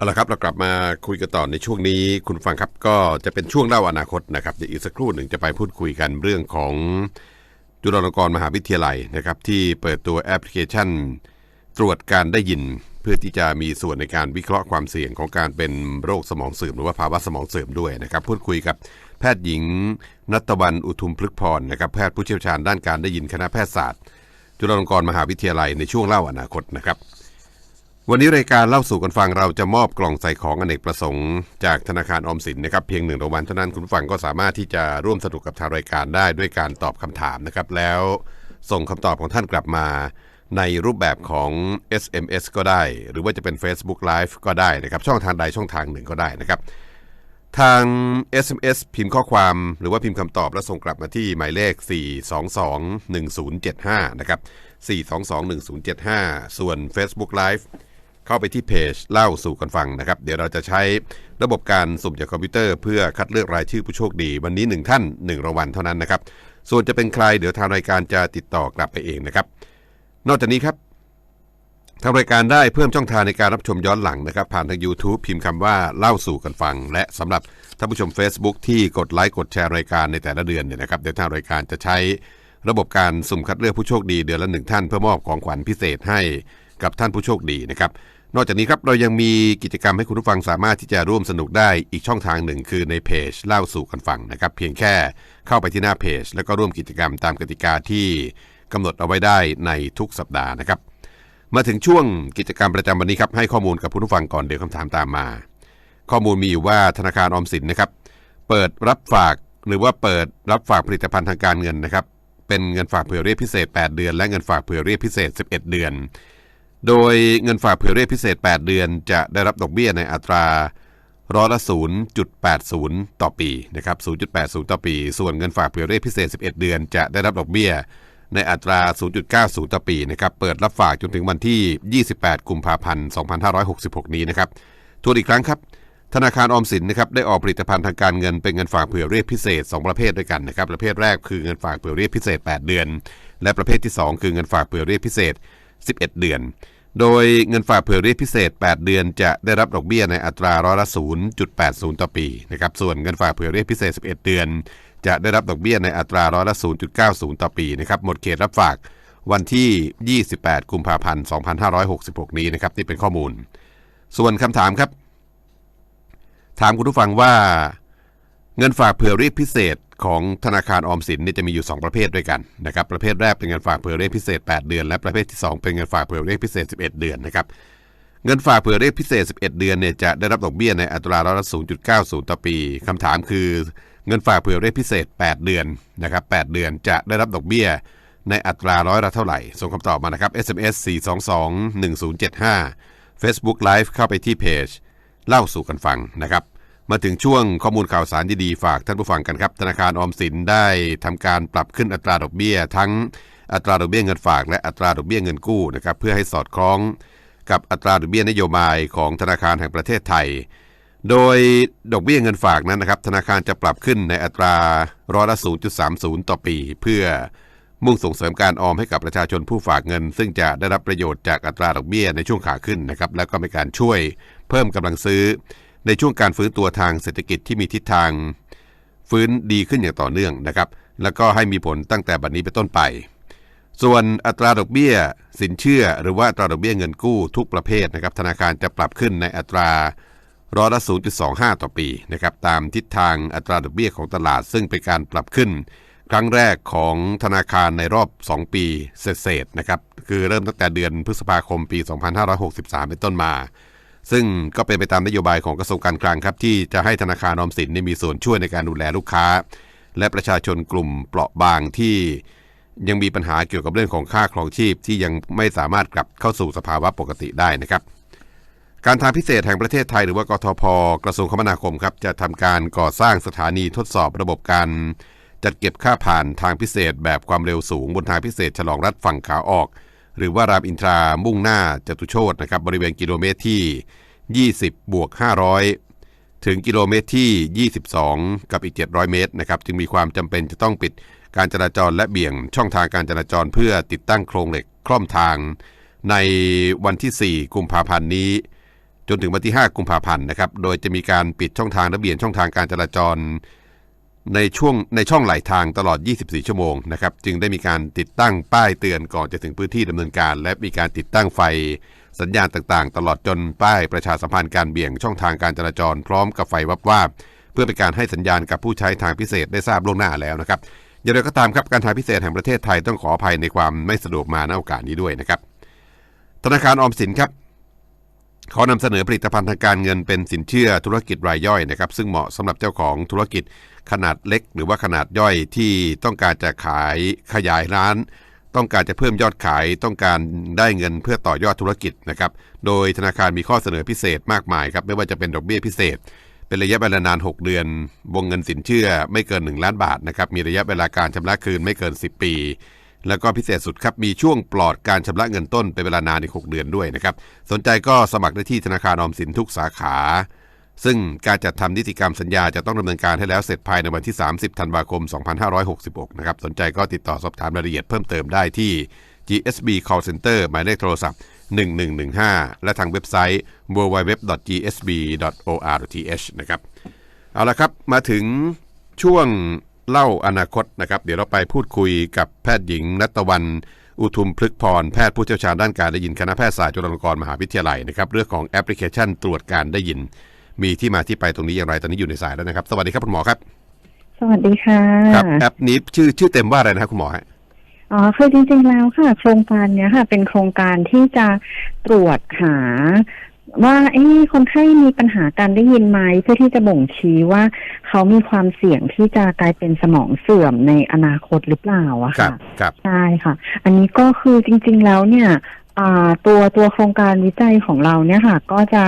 เอาละครับเรากลับมาคุยกันต่อในช่วงนี้คุณฟังครับก็จะเป็นช่วงเล่าอนาคตนะครับเดี๋ยวอีกสักครู่หนึ่งจะไปพูดคุยกันเรื่องของจุฬาลงกรณ์มหาวิทยาลัยนะครับที่เปิดตัวแอปพลิเคชัน ตรวจการได้ยิน เพื่อที่จะมีส่วนในการวิเคราะห์ความเสี่ยงของการเป็นโรคสมองเสื่อมหรือว่าภาวะสมองเสื่อมด้วยนะครับพูดคุยกับแพทย์หญิง นัตวันอุทุมพฤกพรนะครับแพทย์ผู้เชี่ยวชาญด้านการได้ยินคณะแพทยศาสตร์ จุฬาลงกรณ์มหาวิทยาลัยในช่วงเล่าอนาคตนะครับ วันนี้รายการเล่าสู่กันฟังเราจะมอบกล่องใส่ของอเนกประสงค์จากธนาคารออมสินนะครับเพียงหนึ่งรางวัลเท่านั้นคุณผู้ฟังก็สามารถที่จะร่วมสนุกกับทางรายการได้ด้วยการตอบคำถามนะครับแล้วส่งคำตอบของท่านกลับมา ในรูปแบบของ SMS ก็ได้ หรือว่าจะเป็น Facebook Live ก็ได้นะครับช่องทางใดช่องทางหนึ่งก็ได้นะครับ ทาง SMS พิมพ์ข้อความหรือว่าพิมพ์คำตอบแล้วส่งกลับมาที่หมายเลข 4221075 นะครับ 4221075 ส่วน Facebook Live เข้าไปที่เพจเล่าสู่กันฟังนะครับ เดี๋ยวเราจะใช้ระบบการสุ่มจากคอมพิวเตอร์เพื่อคัดเลือกรายชื่อผู้โชคดี วันนี้ 1 ท่าน1รางวัลเท่านั้นนะครับ ส่วนจะเป็นใครเดี๋ยวทางรายการจะติดต่อกลับไปเองนะครับ นอกจากนี้ครับทางรายการได้เพิ่มช่องทางในการรับชมย้อนหลังนะครับ ผ่านทาง YouTube พิมพ์คำว่าเล่าสู่กันฟัง และสำหรับท่านผู้ชม Facebook ที่กดไลค์กดแชร์รายการในแต่ละเดือนเนี่ยนะครับเดี๋ยวทางรายการจะใช้ระบบการสุ่มคัดเลือกผู้โชคดีเดือนละหนึ่งท่านเพื่อมอบของขวัญพิเศษให้กับท่านผู้โชคดีนะครับ นอกจากนี้ครับเรายังมีกิจกรรมให้คุณผู้ฟังสามารถที่จะร่วมสนุกได้อีกช่องทางหนึ่งคือในเพจเล่าสู่กันฟังนะครับ เพียงแค่เข้าไปที่หน้าเพจ แล้วก็ร่วมกิจกรรมตามกติกาที่กำหนดเอาไว้ได้ในทุกสัปดาห์นะครับ มาถึงช่วงกิจกรรมประจำวันนี้ครับให้ข้อมูลกับผู้ฟังก่อนเดี๋ยวคำถามตามมา ข้อมูลมีอยู่ว่าธนาคารออมสินนะครับเปิดรับฝากหรือว่าเปิดรับฝากผลิตภัณฑ์ทางการเงินนะครับเป็นเงินฝากเผื่อเรียกพิเศษ 8 เดือน และเงินฝากเผื่อเรียกพิเศษ 11 เดือน โดยเงินฝากเผื่อเรียกพิเศษ 8 เดือน จะได้รับดอกเบี้ยในอัตราร้อยละ 0.80 ต่อปีนะครับ 0.80 ต่อปี ส่วนเงินฝากเผื่อเรียกพิเศษ 11 เดือน จะได้รับดอกเบี้ยในอัตรา 0.90 ต่อปีนะครับ เปิดรับฝากจนถึงวันที่ 28 กุมภาพันธ์ 2566 นี้นะครับ ทวนอีกครั้งครับ ธนาคารออมสินนะครับได้ออกผลิตภัณฑ์ทางการเงินเป็นเงินฝากเผื่อเรียกพิเศษ 2 ประเภทด้วยกันนะครับ ประเภทแรกคือเงินฝากเผื่อเรียกพิเศษ 8 เดือน และประเภทที่ 2 คือเงินฝากเผื่อเรียกพิเศษ 11 เดือน โดยเงินฝากเผื่อเรียกพิเศษ 8 เดือนจะได้รับดอกเบี้ยในอัตราร้อยละ 0.80 ต่อปีนะครับส่วนเงินฝากเผื่อเรียกพิเศษ 11 เดือน จะได้รับดอกเบี้ยในอัตราร้อยละ 0.90 ต่อปีนะครับหมดเขตรับฝากวันที่ 28 กุมภาพันธ์ 2566 นี้นะครับนี่เป็นข้อมูล ส่วนคำถามครับ ถามคุณผู้ฟังว่า เงินฝากเผื่อเรียกพิเศษของธนาคารออมสินนี่จะมีอยู่ 2 ประเภทด้วยกันนะครับประเภทแรกเป็นเงินฝากเผื่อเรียกพิเศษ 8 เดือน และประเภทที่ 2 เป็นเงินฝากเผื่อเรียกพิเศษ 11 เดือนนะครับเงินฝากเผื่อเรียกพิเศษ 11 เดือนเนี่ยจะได้รับดอกเบี้ยในอัตราร้อยละ0.90 ต่อปีคำถามคือ เงินฝากเผื่อเรียกพิเศษ 8 เดือนนะครับ8เดือนจะได้รับดอกเบี้ยในอัตราร้อยละเท่าไหร่ส่งคำตอบมานะครับ SMS 4221075 Facebook Live เข้าไปที่เพจเล่าสู่กันฟังนะครับ มาถึงช่วงข้อมูลข่าวสารดีๆฝากท่านผู้ฟังกันครับ ธนาคารออมสินได้ทำการปรับขึ้นอัตราดอกเบี้ย ทั้งอัตราดอกเบี้ยเงินฝากและอัตราดอกเบี้ยเงินกู้นะครับเพื่อให้สอดคล้องกับอัตราดอกเบี้ยนโยบายของธนาคารแห่งประเทศไทย โดยดอกเบี้ยเงินฝากนั้นนะครับธนาคารจะปรับขึ้นในอัตราร้อยละ 0.30 ต่อปี เพื่อมุ่งส่งเสริมการออมให้กับประชาชนผู้ฝากเงิน ซึ่งจะได้รับประโยชน์จากอัตราดอกเบี้ยในช่วงขาขึ้นนะครับแล้วก็เป็นการช่วยเพิ่มกำลังซื้อ ในช่วงการฟื้นตัวทางเศรษฐกิจที่มีทิศทาง ฟื้นดีขึ้นอย่างต่อเนื่องนะครับ แล้วก็ให้มีผลตั้งแต่บัดนี้เป็นต้นไป ส่วนอัตราดอกเบี้ย สินเชื่อ หรือว่าอัตราดอกเบี้ยเงินกู้ทุกประเภทนะครับ ธนาคารจะปรับขึ้นในอัตราร้อยละ 0.25 ต่อปีนะครับ ตามทิศทางอัตราดอกเบี้ยของตลาด ซึ่งเป็นการปรับขึ้น ครั้งแรกของธนาคารในรอบ 2 ปีเศษๆนะครับ คือเริ่มตั้งแต่เดือนพฤษภาคมปี 2563 เป็นต้นมา ซึ่งก็เป็นไปตามนโยบายของกระทรวงการคลังครับ ที่จะให้ธนาคารออมสินมีส่วนช่วยในการดูแลลูกค้า และประชาชนกลุ่มเปราะบางที่ยังมีปัญหาเกี่ยวกับเรื่องของค่าครองชีพที่ยังไม่สามารถกลับเข้าสู่สภาวะปกติได้นะครับ การทางพิเศษแห่งประเทศไทยหรือว่ากทพกระทรวงคมนาคมครับจะทำการก่อสร้างสถานีทดสอบระบบการ จัดเก็บค่าผ่านทางพิเศษ แบบความเร็วสูงบนทางพิเศษ ฉลองรัฐฝั่งขาออก หรือว่ารามอินทรามุ่งหน้าจตุโชตนะครับบริเวณกิโลเมตรที่ 20บวก500 ถึงกิโลเมตรที่ 22 กับอีก 700 เมตรนะครับจึงมีความจำเป็นจะต้องปิดการจราจรและเบี่ยงช่องทางการจราจรเพื่อติดตั้งโครงเหล็กคล่อมทาง ในวันที่ 4 กุมภาพันธ์นี้ จนถึงวันที่ 5 กุมภาพันธ์นะครับโดยจะมีการปิดช่องทางและเบี่ยงช่องทางการจราจร ในช่วงในช่องไหลทางตลอด 24 ชั่วโมงนะครับจึงได้มีการติดตั้งป้ายเตือนก่อนจะถึงพื้นที่ดำเนินการ และมีการติดตั้งไฟ สัญญาณต่างๆ ตลอดจนป้ายประชาสัมพันธ์การเบี่ยงช่องทางการจราจรพร้อมกับไฟวับวาบเพื่อเป็นการให้สัญญาณกับผู้ใช้ทางพิเศษได้ทราบล่วงหน้าแล้วนะครับอย่างไรก็ตามครับการทางพิเศษแห่งประเทศไทยต้องขออภัยในความไม่สะดวกมาณโอกาสนี้ด้วยนะครับ ธนาคารออมสินครับขอนำเสนอผลิตภัณฑ์ทางการเงินเป็นสินเชื่อธุรกิจรายย่อยนะครับซึ่งเหมาะสำหรับเจ้าของธุรกิจขนาดเล็ก หรือว่าขนาดย่อยที่ต้องการจะขายขยายร้าน ต้องการจะเพิ่มยอดขายต้องการได้เงินเพื่อต่อยอดธุรกิจนะครับโดยธนาคารมีข้อเสนอพิเศษมากมายครับไม่ว่าจะเป็นดอกเบี้ยพิเศษ เป็นระยะเวลานาน 6 เดือน วงเงินสินเชื่อไม่เกิน 1 ล้านบาทนะครับมีระยะเวลาการชำระคืนไม่เกิน 10 ปี แล้วก็พิเศษสุดครับมีช่วงปลอดการชำระเงินต้นเป็นเวลานานอีก6เดือนด้วยนะครับสนใจก็สมัครได้ที่ธนาคารออมสินทุกสาขา ซึ่งการจัดทำนิติกรรมสัญญาจะต้องดำเนินการให้แล้วเสร็จภายในวันที่ 30 ธันวาคม 2566 นะครับ สนใจก็ติดต่อสอบถามรายละเอียดเพิ่มเติมได้ที่ GSB Call Center หมายเลขโทรศัพท์ 1115 และทางเว็บไซต์ www.gsb.or.th นะครับ เอาละครับมาถึงช่วงเล่าอนาคตนะครับ เดี๋ยวเราไปพูดคุยกับแพทย์หญิงนัตวันอุทุมพฤกพร แพทย์ผู้เชี่ยวชาญด้านการได้ยินคณะแพทยศาสตร์จุฬาลงกรณ์มหาวิทยาลัยนะครับเรื่องของแอปพลิเคชันตรวจการได้ยิน มีที่มาที่ไปตรงนี้อย่างไรตอนนี้อยู่ในสายแล้วนะครับ สวัสดีครับคุณหมอครับ สวัสดีค่ะครับแอปนี้ชื่อชื่อเต็มว่าอะไรนะครับคุณหมอฮะอ๋อคือจริงๆแล้วค่ะ โครงการเนี้ยค่ะ เป็นโครงการที่จะตรวจหาว่าเอ้คนไข้มีปัญหาการได้ยินไหมเพื่อที่จะบ่งชี้ว่าเขามีความเสี่ยงที่จะกลายเป็นสมองเสื่อมในอนาคตหรือเปล่าอะครัค่ะบครับใช่ค่ะ อันนี้ก็คือจริง ๆ แล้วเนี่ยอ่า ตัวตัวโครงการวิจัยของเราเนี่ยค่ะ ก็จะ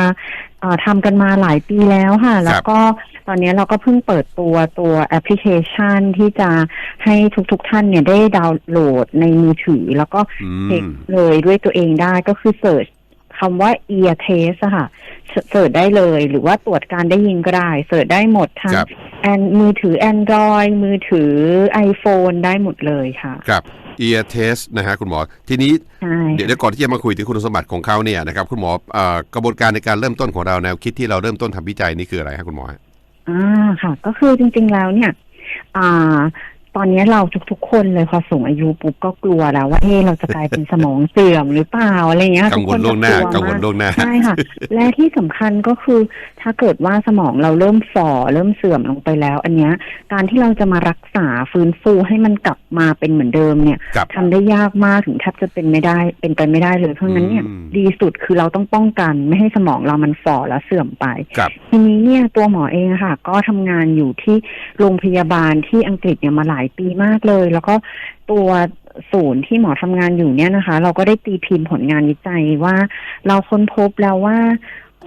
อ่าทำกันมาหลายปีแล้วค่ะ แล้วก็ตอนนี้เราก็เพิ่งเปิดตัวตัวแอปพลิเคชันที่จะให้ทุกๆทท่านเนี่ยได้ดาวน์โหลดในมือถือ แล้วก็อืเช็คมเลยด้วยตัวเองได้ก็คือเสิร์ชคำว่า ear test อะค่ะเสิร์ชได้เลย หรือว่าตรวจการได้ยินก็ได้ เสิร์ชได้หมดทั้งครับแอนมือถือ Android มือถือ iPhone ได้หมดเลยค่ะ ครับ ear test นะฮะคุณหมอ ทีนี้ใช่เดี๋ยวเดี๋ยวก่อนที่จะมาคุยถึงคุณสมบัติของเขาเนี่ยนะครับคุณหมอเอ่อกระบวนการในการเริ่มต้นของเราแนวคิดที่เราเริ่มต้นทำวิจัยนี่คืออะไรครับคุณหมอฮะอ่าค่ะ ก็คือจริงๆแล้วเนี่ยอ่า ตอนนี้เราทุกๆ คนเลยพอสูงอายุปุ๊บก็กลัวแล้วว่าเอ๊ะเราจะกลายเป็นสมองเสื่อมหรือเปล่าอะไรเงี้ยกังวลทุล่วงหน้าจะกังวลมล่วงหน้าใช่ค่ะ และที่สำคัญก็คือ ถ้าเกิดว่าสมองเราเริ่มฝ่อเริ่มเสื่อมลงไปแล้ว อันเนี้ยการที่เราจะมารักษาฟื้นฟูให้มันกลับมาเป็นเหมือนเดิมเนี่ยครับทำได้ยากมากถึงแทบจะเป็นไม่ได้เป็นไปไม่ได้เลยเพราะงั้นเนี่ยอืมดีสุดคือเราต้องป้องกันไม่ให้สมองเรามันฝ่อและเสื่อมไปครับทีนี้เนี่ยตัวหมอเองอะค่ะ ก็ทำงานอยู่ที่โรงพยาบาลที่อังกฤษเนี่ยมาหลายปีมากเลย แล้วก็ตัวศูนย์ที่หมอทำงานอยู่เนี่ยนะคะ เราก็ได้ตีพิมพ์ผลงานวิจัยว่า เราค้นพบแล้วว่า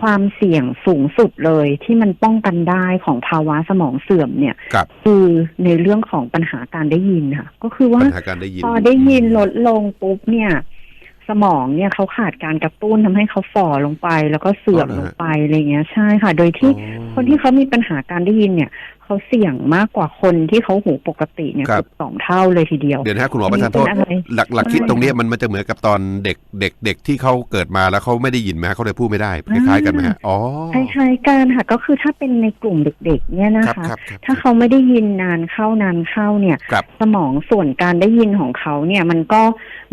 ความเสี่ยงสูงสุดเลยที่มันป้องกันได้ของภาวะสมองเสื่อมเนี่ยครับคือในเรื่องของปัญหาการได้ยินค่ะ ก็คือว่าปัญหาการได้ยินพอได้ยินลดลงปุ๊บเนี่ย สมองเนี่ยเขาขาดการกระตุ้นทำให้เขาฝ่อลงไป แล้วก็เสื่อมลงไปอะไรเงี้ยใช่ค่ะ โดยที่อ๋อคนที่เขามีปัญหาการได้ยินเนี่ย เขาเสี่ยงมากกว่าคนที่เขาหูปกติเนี่ยครับเกือบสองเท่าเลยทีเดียว เดี๋ยวนะฮะคุณหมอประทานโทษอันนี้เป็นอะไร หลักหลักคิดใช่ตรงเนี้ยมันมันจะเหมือนกับตอนเด็กเด็กเด็กที่เขาเกิดมาแล้วเขาไม่ได้ยินไหมฮะเขาเลยพูดไม่ได้คล้ายๆกันไหมฮะอ๋อคล้ายๆกันค่ะก็คือถ้าเป็นในกลุ่มเด็ก ๆ เนี่ยนะครับคะครับครับ ถ้าเขาไม่ได้ยินนานเข้านานเข้าเนี่ย ครับสมองส่วนการได้ยินของเขาเนี่ยมันก็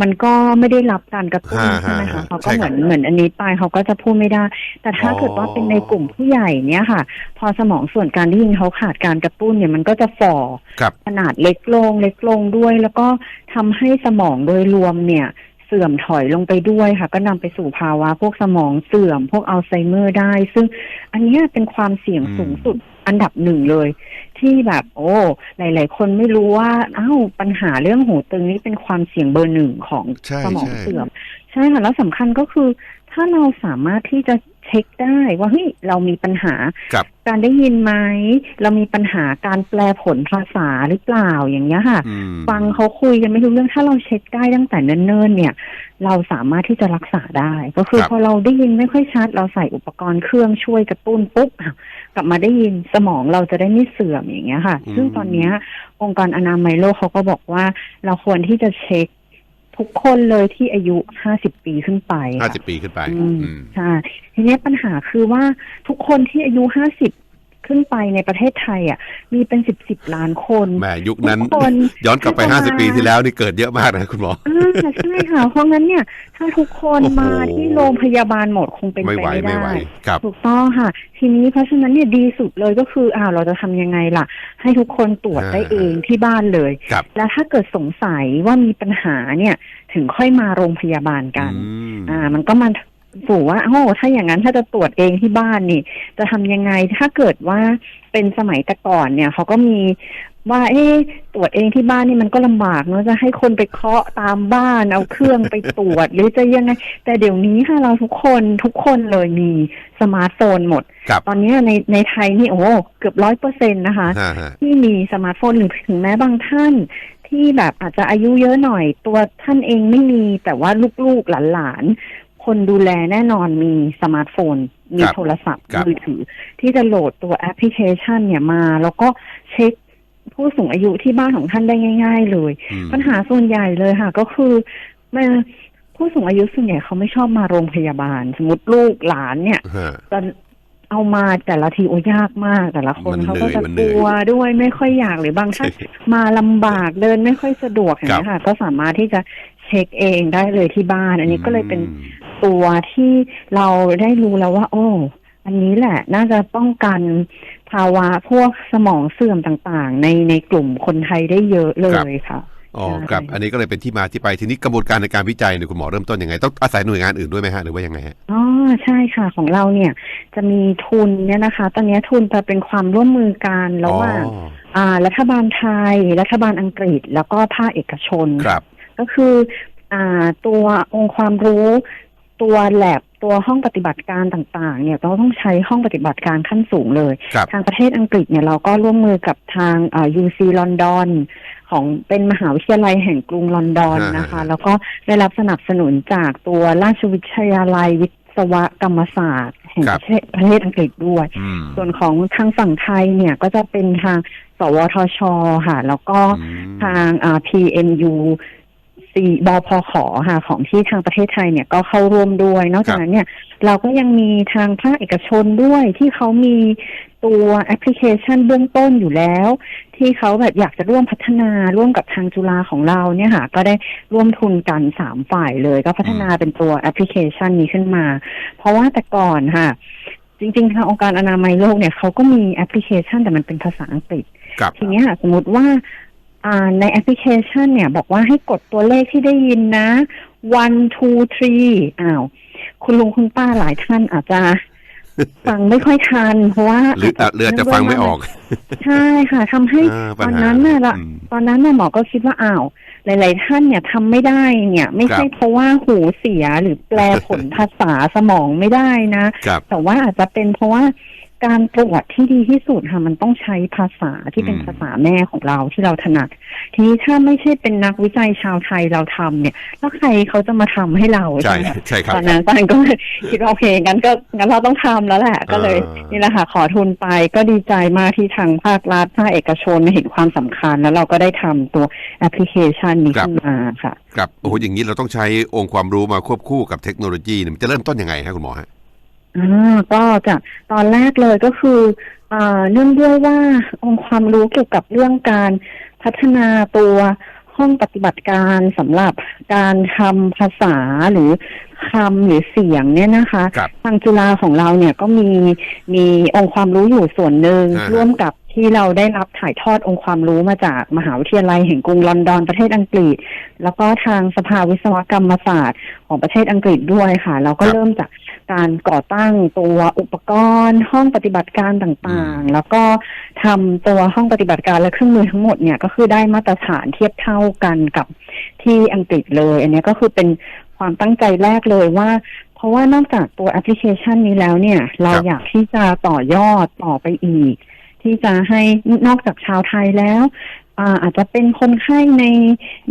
มันก็ไม่ได้รับการกระตุ้นฮะใช่ไหมฮะคะเขาใช่ก็ครับเหมือนเหมือนอันนี้ไปเขาก็จะพูดไม่ได้ แต่ถ้าอ๋อ เกิดว่าเป็นในกลุ่มผู้ใหญ่เนี่ยค่ะ พอสมองส่วนการได้ยินเขาขาดการกระตุ้นเนี่ยมันก็จะฝ่อครับขนาดเล็กลงเล็กลงด้วย แล้วก็ทำให้สมองโดยรวมเนี่ยเสื่อมถอยลงไปด้วยค่ะ ก็นำไปสู่ภาวะพวกสมองเสื่อม พวกอัลไซเมอร์ได้ ซึ่งอันเนี้ยเป็นความเสี่ยงอืมสูงสุดอันดับหนึ่งเลย ที่แบบโอ้หลาย ๆ คนไม่รู้ว่าอ้าวปัญหาเรื่องหูตึงนี่เป็นความเสี่ยงเบอร์หนึ่งของใช่สมองใช่เสื่อม ใช่ค่ะแล้วสำคัญก็คือ ถ้าเราสามารถที่จะ เช็คได้ว่าเฮ้ยเรามีปัญหาครับการได้ยินไหมเรามีปัญหาการแปลผลภาษาหรือเปล่าอย่างเงี้ยค่ะอืมฟังเขาคุยกันไม่รู้เรื่องถ้าเราเช็คได้ตั้งแต่เนิ่นๆเนี่ย เราสามารถที่จะรักษาได้ ก็คือครับพอเราได้ยินไม่ค่อยชัด เราใส่อุปกรณ์เครื่องช่วยกระตุ้นปุ๊บอะกลับมาได้ยินสมองเราจะได้ไม่เสื่อมอย่างเงี้ยค่ะอืมซึ่งตอนเนี้ยองค์การอนามัยโลกเขาก็บอกว่าเราควรที่จะเช็ค ทุกคนเลยที่อายุห้าสิบปีขึ้นไปห้าค่ะสิบปีขึ้นไปอืมอืมใช่ทีนี้ปัญหาคือว่าทุกคนที่อายุห้าสิบ ขึ้นไปในประเทศไทยอะมีเป็นสิบสิบล้านคนแหม่ยุคนั้นทุกคนย้อนกลับไปที่จะห้าสิบมาปีที่แล้วนี่เกิดเยอะมากนะคุณหมออ่าใช่ค่ะ เพราะงั้นเนี่ย ถ้าทุกคนโอ้โหมาที่โรงพยาบาลหมดคงเป็นไม่ไปไหวไม่ไม่ไหวได้ครับถูกต้องค่ะ ทีนี้เพราะฉะนั้นเนี่ยดีสุดเลยก็คืออ่าเราจะทำยังไงล่ะ ให้ทุกคนตรวจอ่าได้เองที่บ้านเลยครับแล้วถ้าเกิดสงสัยว่ามีปัญหาเนี่ย ถึงค่อยมาโรงพยาบาลกันอืมอ่ามันก็มา ฝูว่าโอ้ถ้าอย่างนั้นถ้าจะตรวจเองที่บ้านนี่ จะทำยังไงถ้าเกิดว่าเป็นสมัยแต่ก่อนเนี่ยเขาก็มีว่าเอ๊ะตรวจเองที่บ้านนี่มันก็ลำบากเนอะจะให้คนไปเคาะตามบ้านเอาเครื่องไปตรวจ หรือจะยังไง แต่เดี๋ยวนี้ค่ะเราทุกคนทุกคนเลยมีสมาร์ทโฟนหมดครับตอนนี้ในในไทยนี่โอ้เกือบร้อยเปอร์เซ็นต์นะคะฮะฮะที่มีสมาร์ทโฟนหรือถึงแม้บางท่านที่แบบอาจจะอายุเยอะหน่อย ตัวท่านเองไม่มีแต่ว่าลูกๆหลานๆ คนดูแลแน่นอนมีสมาร์ทโฟน มีครับโทรศัพท์ครับมือถือ ที่จะโหลดตัวแอปพลิเคชันเนี่ยมา แล้วก็เช็คผู้สูงอายุที่บ้านของท่านได้ง่าย ๆ เลยอืมปัญหาส่วนใหญ่เลยค่ะ ก็คือมาผู้สูงอายุส่วนใหญ่เขาไม่ชอบมาโรงพยาบาล สมมติลูกหลานเนี่ยฮะจะเอามาแต่ละทีโอยากมาก แต่ละคนมันเขาก็เหนื่อยจะมันกเหนื่อยลัวด้วยไม่ค่อยอยากหรือบางท่านมาลำบากเดินไม่ค่อยสะดวกอย่างนี้ยค่ะ ก็สามารถที่จะเช็คเองได้เลยที่บ้าน อันนี้ก็เลยเป็นอืม ตัวที่เราได้รู้แล้วว่า โอ้อันนี้แหละ น่าจะป้องกันภาวะพวกสมองเสื่อมต่างๆ ในในกลุ่มคนไทยได้เยอะเลยค่ะอ๋อใช่ครับอันนี้ก็เลยเป็นที่มาที่ไปทีนี้กระบวนการในการวิจัยเนี่ยคุณหมอเริ่มต้นยังไง ต้องอาศัยหน่วยงานอื่นด้วยไหมฮะหรือว่ายังไงฮะอ๋อใช่ค่ะของเราเนี่ยจะมีทุนเนี่ยนะคะ ตอนนี้ทุนจะเป็นความร่วมมือกันระหว่างอ๋ออ่า รัฐบาลไทย รัฐบาลอังกฤษ แล้วก็ภาคเอกชนครับ ก็คืออ่าตัวองค์ความรู้ ตัวแลบตัวห้องปฏิบัติการต่างๆ เนี่ยเราต้องใช้ห้องปฏิบัติการขั้นสูงเลย ครับทางประเทศอังกฤษเนี่ยเราก็ร่วมมือกับทางอ่า UC ลอนดอนของเป็นมหาวิทยาลัยแห่งกรุงลอนดอนนะคะอ่าแล้วก็ได้รับสนับสนุนจากตัวราชวิทยาลัยวิศวกรรมศาสตร์ แห่งครัปบระเทศประเทศอังกฤษด้วย อืมส่วนของทางฝั่งไทยเนี่ยก็จะเป็นทาง สวทช ค่ะ แล้วก็อืม ทางอ่า PMU ซีบพขค่ะของที่ทางประเทศไทยเนี่ยก็เข้าร่วมด้วย นอกจากนั้นเนี่ยเราก็ยังมีทางภาคเอกชนด้วยที่เขามีตัวแอปพลิเคชันเบื้องต้นอยู่แล้ว ที่เขาแบบอยากจะร่วมพัฒนาร่วมกับทางจุฬาของเราเนี่ยค่ะก็ได้ร่วมทุนกันสามฝ่ายเลย ก็พัฒนาเป็นตัวแอปพลิเคชันนี้ขึ้นมา เพราะว่าแต่ก่อนค่ะ จริงๆ ทางองค์การอนามัยโลกเนี่ยเขาก็มีแอปพลิเคชันแต่มันเป็นภาษาอังกฤษครับทีเนี้ยสมมติว่าอ่า ในแอปพลิเคชันเนี่ยบอกว่าให้กดตัวเลขที่ได้ยินนะ one two three อ้าว คุณลุงคุณป้าหลายท่านอาจจะฟังไม่ค่อยทัน เพราะว่าหรือเรือจะฟังไม่ออก ใช่ค่ะทำให้อ่าตปัญอนหานั้นน่ะละอืมตอนนั้นน่ะหมอก็คิดว่าอ้าวหลาย ๆ ท่านเนี่ยทำไม่ได้เนี่ย ไม่ใช่ครับเพราะว่าหูเสียหรือแปลผลภาษาสมองไม่ได้นะครับแต่ว่าอาจจะเป็นเพราะว่า การตรวจที่ดีที่สุดค่ะมันต้องใช้ภาษาที่เป็นอืมภาษาแม่ของเราที่เราถนัด ทีนี้ถ้าไม่ใช่เป็นนักวิจัยชาวไทยเราทำเนี่ยแล้วใครเขาจะมาทำให้เราใช่ไหมใช่ครับตอนนั้นตอนนั้นก็เลยคิดว่าโอเคงั้นก็งั้นเราต้องทำแล้วแหละ ก็เลยอ่านี่นี่แหละค่ะขอทุนไปก็ดีใจมากที่ทางภาครัฐภาคเอกชนเห็นความสำคัญ แล้วเราก็ได้ทำตัวแอปพลิเคชันนี้ขึ้นมาค่ะครับโอ้โหอย่างนี้เราต้องใช้องค์ความรู้มาควบคู่กับเทคโนโลยีเนี่ยมันจะเริ่มต้นยังไงฮะคุณหมอฮะ อ่าก็จากตอนแรกเลยก็คืออ่าเนื่องด้วยว่าองค์ความรู้เกี่ยวกับเรื่องการพัฒนาตัวห้องปฏิบัติการสำหรับการทำภาษาหรือคำหรือเสียงเนี่ยนะคะครับทางจุฬาของเราเนี่ยก็มีมีองค์ความรู้อยู่ส่วนหนึ่งอ่าฮะร่วมกับ ที่เราได้รับถ่ายทอดองค์ความรู้มาจากมหาวิทยาลัยแห่งกรุงลอนดอนประเทศอังกฤษ แล้วก็ทางสภาวิศวกรรมศาสตร์ของประเทศอังกฤษด้วยค่ะ เราก็เริ่มจากการก่อตั้งตัวอุปกรณ์ ห้องปฏิบัติการต่างๆ แล้วก็ทำตัวห้องปฏิบัติการและเครื่องมือทั้งหมดเนี่ยก็คือได้มาตรฐานเทียบเท่ากันกับที่อังกฤษเลย อันนี้ก็คือเป็นความตั้งใจแรกเลยว่าเพราะว่านอกจากตัวแอปพลิเคชันนี้แล้วเนี่ย เราอยากที่จะต่อยอดต่อไปอีก ที่จะให้นอกจากชาวไทยแล้วอาจจะเป็นคนไข้ใน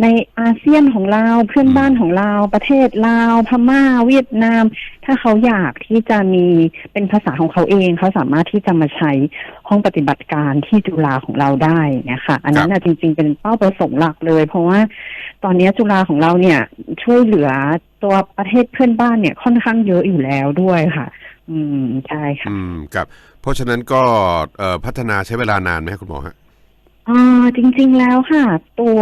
ในอาเซียนของเราเพื่อนบ้านของเราประเทศลาวพม่าเวียดนาม ถ้าเขาอยากที่จะมีเป็นภาษาของเขาเอง เขาสามารถที่จะมาใช้ห้องปฏิบัติการที่จุฬาของเราได้นะคะอันนั้นนะจริง ๆ เป็นเป้าประสงค์หลักเลย เพราะว่าตอนนี้จุฬาของเราเนี่ยช่วยเหลือตัวประเทศเพื่อนบ้านเนี่ยค่อนข้างเยอะอยู่แล้วด้วยค่ะ อืมใช่ค่ะอืมครับ เพราะฉะนั้นก็เอ่อพัฒนาใช้เวลานานไหมครับคุณหมอฮะอ่าจริง ๆแล้วค่ะ ตัว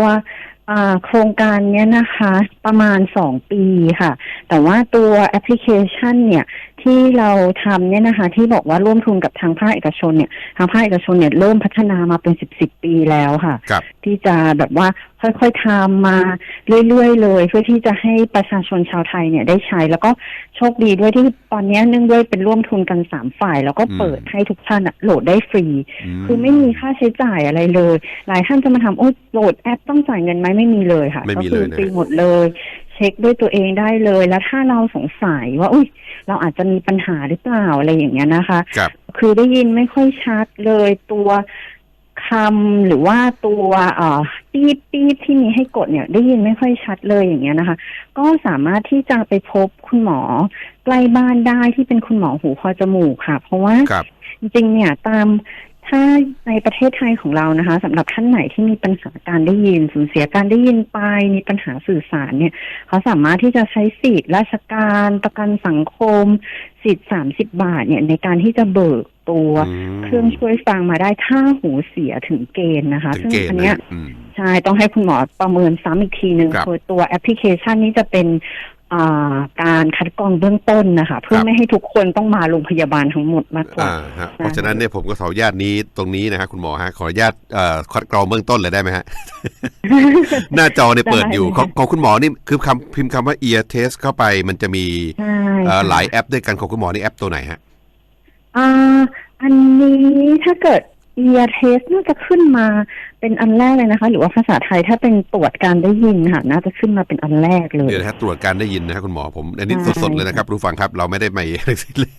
อ่าโครงการเนี้ยนะคะ ประมาณสองปีค่ะ แต่ว่าตัวแอปพลิเคชันเนี่ย ที่เราทำเนี่ยนะคะ ที่บอกว่าร่วมทุนกับทางภาคเอกชนเนี่ยทางภาคเอกชนเนี่ยเริ่มพัฒนามาเป็นสิบสิบปีแล้วค่ะ ครับ ที่จะแบบว่าค่อยๆทำมาเรื่อยๆเลย เพื่อที่จะให้ประชาชนชาวไทยเนี่ยได้ใช้ แล้วก็โชคดีด้วยที่ตอนนี้เนื่องด้วยเป็นร่วมทุนกันสามฝ่าย แล้วก็เปิดให้ทุกท่านอะโหลดได้ฟรี คือไม่มีค่าใช้จ่ายอะไรเลย หลายท่านจะมาถามโอ้โหลดแอปต้องจ่ายเงินไหมไม่มีเลยค่ะไม่มีก็เลยคืนะ ฟรีหมดเลยเช็คด้วยตัวเองได้เลย แล้วถ้าเราสงสัยว่า อุ้ยเราอาจจะมีปัญหาหรือเปล่าอะไรอย่างเงี้ยนะคะครับคือได้ยินไม่ค่อยชัดเลยตัวคำหรือว่าตัวเอ่อปี๊บปี๊บที่มีให้กดเนี่ย ได้ยินไม่ค่อยชัดเลยอย่างเงี้ยนะคะ ก็สามารถที่จะไปพบคุณหมอใกล้บ้านได้ที่เป็นคุณหมอหูคอจมูกค่ะ เพราะว่าครับจริงๆเนี่ยตาม ถ้าในประเทศไทยของเรานะคะสำหรับท่านไหนที่มีปัญหาการได้ยินสูญเสียการได้ยินไปมีปัญหาสื่อสารเนี่ย เขาสามารถที่จะใช้สิทธิ์ราชการประกันสังคม สิทธิ์สามสิบบาทเนี่ยในการที่จะเบิกตัวอืมเครื่องช่วยฟังมาได้ถ้าหูเสียถึงเกณฑ์นะคะถึงซึ่งเกณฑ์อันนะเนี้ยอืมใช่ ต้องให้คุณหมอประเมินซ้ำอีกทีหนึ่งครับคือตัวแอปพลิเคชันนี้จะเป็นอ่า การคัดกรองเบื้องต้นนะคะ เพื่คอรับไม่ให้ทุกคนต้องมาโรงพยาบาลทั้งหมดมากกว่าอ่าฮะเพราะฉะนั้นเนี่ยผมก็ขออนุญาตนี้ตรงนี้นะฮะคุณหมอฮะขออนุญาตเอ่อคัดกรองเบื้องต้นเลยได้ไหมฮะหน้าจอเนี่ยเปิดอยู่ได้ของของคุณหมอนี่คือคำพิมพ์คำว่า ear test เข้าไปมันจะมีใช่เอ่อค่ะหลายแอปด้วยกันของคุณหมอนี่แอปตัวไหนฮะอ่าอันนี้ถ้าเกิด ear test น่าจะขึ้นมาเป็นอันแรกเลยนะคะ หรือว่าภาษาไทยถ้าเป็นตรวจการได้ยินค่ะ น่าจะขึ้นมาเป็นอันแรกเลยเดี๋ยวนะฮะตรวจการได้ยินนะฮะคุณหมอผมอันนี้ใช่สดๆเลยนะครับรู้ฟังครับเราไม่ได้ไม่อะไรสิเลย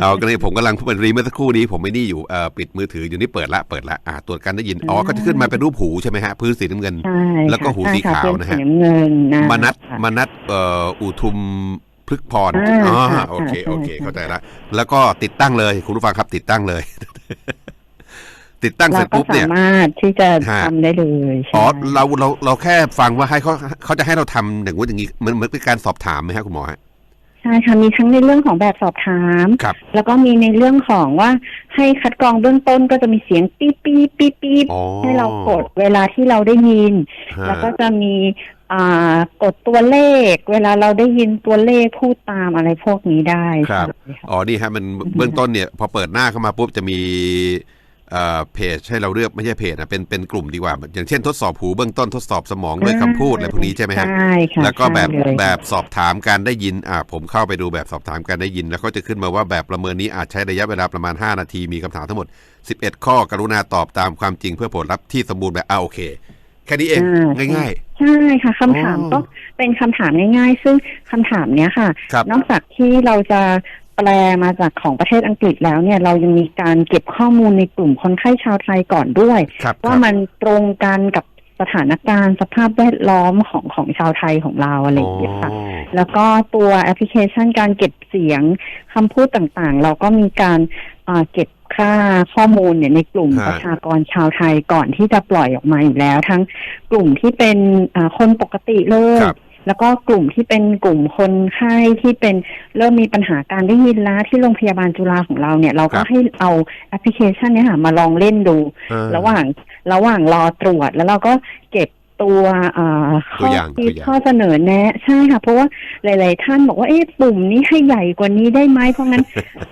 เอาก็เลยผมกำลังพูดรีเมื่อสักครู่นี้ผมไม่นี่อยู่เอ่อปิดมือถืออยู่นี่เปิดละเปิดละอ่าตรวจการได้ยินอ๋อก็จะขึ้นมาเป็นรูปหูใช่ไหมฮะพื้นสีน้ำเงินใช่แล้วก็ค่ะหูใช่สีค่ขาวนะฮะเป็นสีน้ำเงินนะมนัทค่ะมนัทเอ่ออุทุมพฤกพรอ่าอ๋อค่ะโอเคใช่โอเคใช่เข้าใจละแล้วก็ติดตั้งเลยคุณผู้ฟังครับติดตั้งเลย ติดตั้งเสร็จเราก็ปุ๊บเนี่ยสามารถที่จะฮะทำได้เลยใช่อ๋อเราเราเราแค่ฟังว่าให้เขาเขาจะให้เราทำอย่างนู้นอย่างนี้เหมือนเหมือนเป็นการสอบถามไหมฮะคุณหมอฮะใช่ค่ะมีทั้งในเรื่องของแบบสอบถามครับแล้วก็มีในเรื่องของว่าให้คัดกรองเบื้องต้นก็จะมีเสียงปี๊บปี๊บปี๊บปี๊บอ๋อให้เรากดเวลาที่เราได้ยินฮะแล้วก็จะมีอ่ากดตัวเลข เวลาเราได้ยินตัวเลขพูดตามอะไรพวกนี้ได้ครับใช่ค่ะอ๋อนี่ฮะมันเบื้องต้นเนี่ย พอเปิดหน้าเข้ามาปุ๊บจะมี เอ่อเพจให้เราเลือกไม่ใช่เพจนะเป็นเป็นกลุ่มดีกว่า อย่างเช่นทดสอบหูเบื้องต้นทดสอบสมองด้วยคำพูดอะไรพวกนี้ใช่ไหมฮะใช่ค่ะแล้วก็แบบใช่เลยแบบสอบถามการได้ยินอ่าผมเข้าไปดูแบบสอบถามการได้ยิน แล้วก็จะขึ้นมาว่าแบบประเมินนี้อาจใช้ระยะเวลาประมาณ 5 นาทีมีคำถามทั้งหมด 11 ข้อกรุณาตอบตามความจริงเพื่อผลลัพธ์ที่สมบูรณ์แบบอ่าโอเคแค่นี้เองอ่าง่ายใช่ค่ะคำถามอ๋อก็เป็นคำถามง่าย ๆ ซึ่งคำถามเนี้ยค่ะครับนอกจากที่เราจะ แปลมาจากของประเทศอังกฤษแล้วเนี่ยเรายังมีการเก็บข้อมูลในกลุ่มคนไข้ชาวไทยก่อนด้วยๆครับคว่ารับมันตรงกันกับสถานการณ์สภาพแวดล้อมของของชาวไทยของเราอะไรอย่างเงี้ยค่ะอ๋อแล้วก็ตัวแอปพลิเคชันการเก็บเสียงคำพูดต่างๆ เราก็มีการอ่าเก็บค่าข้อมูลเนี่ยในกลุ่มฮะประชากรชาวไทยก่อนที่จะปล่อยออกมาอยู่แล้ว ทั้งกลุ่มที่เป็นอ่าคนปกติเลยครับ แล้วก็กลุ่มที่เป็นกลุ่มคนไข้ที่เป็นเริ่มมีปัญหาการได้ยินแล้วที่โรงพยาบาลจุฬาของเราเนี่ย เราครัก็บให้เอาแอปพลิเคชันเนี้ค่ะมาลองเล่นดูอ่าระหว่างระหว่างรอตรวจแล้วเราก็เก็บตัวอ่าข้ตัวออย่างคิดตัวอย่างข้อเสนอแนะ ใช่ค่ะ เพราะว่าหลาย ๆ ท่านบอกว่าเอ๊ะปุ่มนี้ให้ใหญ่กว่านี้ได้ไหมเพราะงั้น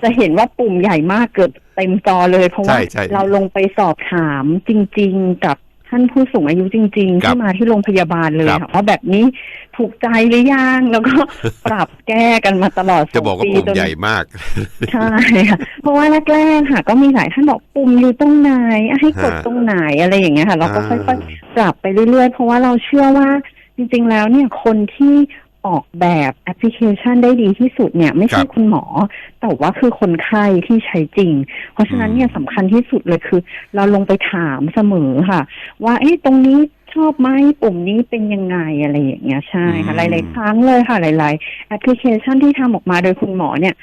จะเห็นว่าปุ่มใหญ่มากเกือบเต็มจอเลย เพราะว่าใช่ใช่เราลงไปสอบถามจริง ๆ กับ ท่านผู้สูงอายุจริงๆครับที่มาที่โรงพยาบาลเลยครับค่ะว่าแบบนี้ถูกใจหรือยังแล้วก็ปรับแก้กันมาตลอดจะบอกว่าสงปุ่มจนใหญ่มากใช่ค่ะเพราะว่าแรกๆค่ะ ก็มีหลายท่านบอกปุ่มอยู่ตรงไหนอะให้กดฮะตรงไหนอะไรอย่างเงี้ยค่ะ เราก็ค่อยอ่าๆปรับไปเรื่อยๆ เพราะว่าเราเชื่อว่าจริง ๆ แล้วเนี่ยคนที่ ออกแบบแอปพลิเคชันได้ดีที่สุดเนี่ย ไม่ใช่ครับคุณหมอ แต่ว่าคือคนไข้ที่ใช้จริง เพราะฉะนั้นเนี่ยสำคัญที่สุดเลยคือ เราลงไปถามเสมอค่ะ ว่าเอ๊ะตรงนี้ชอบไหมปุ่มนี้เป็นยังไงอะไรอย่างเงี้ยใช่ค่ะอืมหลายๆครั้งเลยค่ะหลาย ๆ แอปพลิเคชันที่ทำออกมาโดยคุณหมอเนี่ย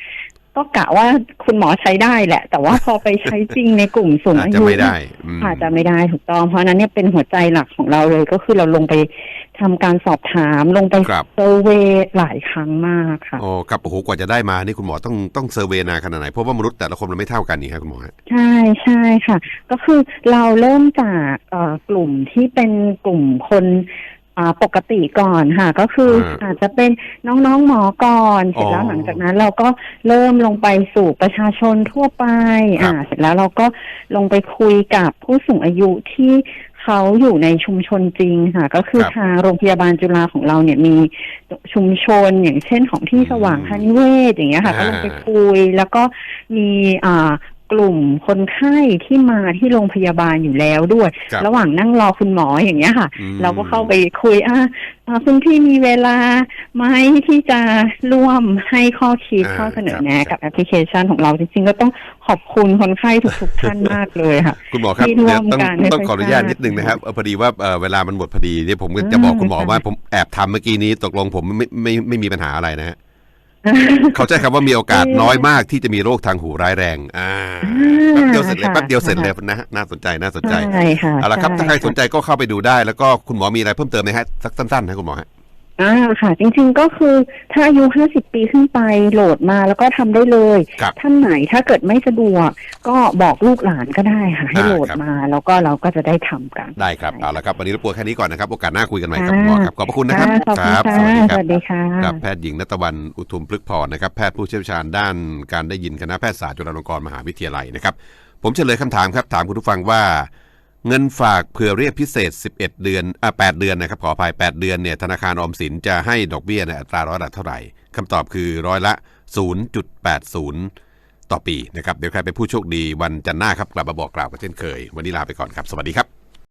ก็กะว่าคุณหมอใช้ได้แหละ แต่ว่าพอไปใช้จริงในกลุ่มสูงอาจอาจะยุไม่ได้เนี่ยอืมอาจจะไม่ได้ถูกต้องเพราะฉะนั้นเนี่ยเป็นหัวใจหลักของเราเลยก็คือเราลงไปทำการสอบถามลงไปครับเซอร์เวย์หลายครั้งมากค่ะโอ้ครับโอ้โหกว่าจะได้มานี่คุณหมอต้องต้องเซอร์เวย์นานขนาดไหนเพราะว่ามนุษย์แต่ละคนมันไม่เท่ากันนี่ครับคุณหมอฮะใช่ใช่ค่ะ ก็คือเราเริ่มจากเอ่อกลุ่มที่เป็นกลุ่มคนอ่า ปกติก่อนค่ะ ก็คืออาจจะเป็นน้องๆหมอก่อน เสร็จแล้วหลังจากนั้น เราก็เริ่มลงไปสู่ประชาชนทั่วไป อ่า เสร็จแล้วเราก็ลงไปคุยกับผู้สูงอายุที่เขาอยู่ในชุมชนจริงค่ะ ก็คือทางโรงพยาบาลจุฬาของเราเนี่ยมีชุมชนอย่างเช่นของที่สว่างพานิเวศอย่างเงี้ยค่ะ ก็ลงไปคุยแล้วก็มีอ่า กลุ่มคนไข้ที่มาที่โรงพยาบาลอยู่แล้วด้วยครับระหว่างนั่งรอคุณหมออย่างเงี้ยค่ะอืมเราก็เข้าไปคุยอะอ่าคุณพี่มีเวลาไหมที่จะร่วมให้ข้อคิดอ่าข้อเสนอครับแนะครับกับแอปพลิเคชันของเราจริงๆ ก็ต้องขอบคุณคนไข้ทุกๆท่านมากเลยค่ะ คุณหมอครับที่ร่เดี๋ยววมต้องกันให้ต้องขออนุญาตทราบนิดนึงนะครับเอ่อพอดีว่าเอ่อเวลามันหมดพอดีเนี่ยผมก็อ่าจะบอกคุณหมอว่าค่ะผมแอบทำเมื่อกี้นี้ตกลงผมไม่ไม่ไม่ไม่มีปัญหาอะไรนะฮะ เขาใช้คำว่ามีโอกาสเออน้อยมากที่จะมีโรคทางหูร้ายแรง อ่าอ่าแป๊บเดียวเสร็จเลยค่ะแป๊บเดียวเสร็จเลยนะฮะน่าสนใจน่าสนใจใช่ค่ะเอาละครับถ้าใครช่สนใจก็เข้าไปดูได้ แล้วก็คุณหมอมีอะไรเพิ่มเติมไหมฮะสักสั้นๆนะคุณหมอฮะ อ่าค่ะ จริงๆก็คือถ้าอายุ50ปีขึ้นไปโหลดมาแล้วก็ทำได้เลย ครับ ท่านไหนถ้าเกิดไม่สะดวก ก็บอกลูกหลานก็ได้ค่ะ ให้อ่าโหลดครับมาแล้วก็เราก็จะได้ทำกัน ได้ครับใช่เอาละครับวันนี้รบกวนแค่นี้ก่อนนะครับโอกาสหน้าคุยกันใหม่ครับค่ะคุณหมอครับขอบพระคุณนะครับค่ะขอบคุณครัค่ะสวัสดีคสรับ วัสดีค่ะกับแพทย์หญิงนัตวันอุทุมพฤกษ์พรนะครับแพทย์ผู้เชี่ยวชาญด้านการได้ยินคณะแพทยศาสตร์จุฬาลงกรณ์มหาวิทยาลัยนะครับ ผมเฉลยคำถามครับ ถามคุณผู้ฟังว่า เงินฝากเผื่อเรียกพิเศษ 11 เดือนอะ8เดือนนะครับขออภัย 8 เดือนเนี่ยธนาคารออมสินจะให้ดอกเบี้ยในอัตราร้อยละเท่าไหร่คำตอบคือร้อยละ 0.80 ต่อปีนะครับเดี๋ยวใครเป็นผู้โชคดีวันจันทร์หน้าครับกลับมาบอกกล่าวกันเช่นเคย วันนี้ลาไปก่อนครับ สวัสดีครับ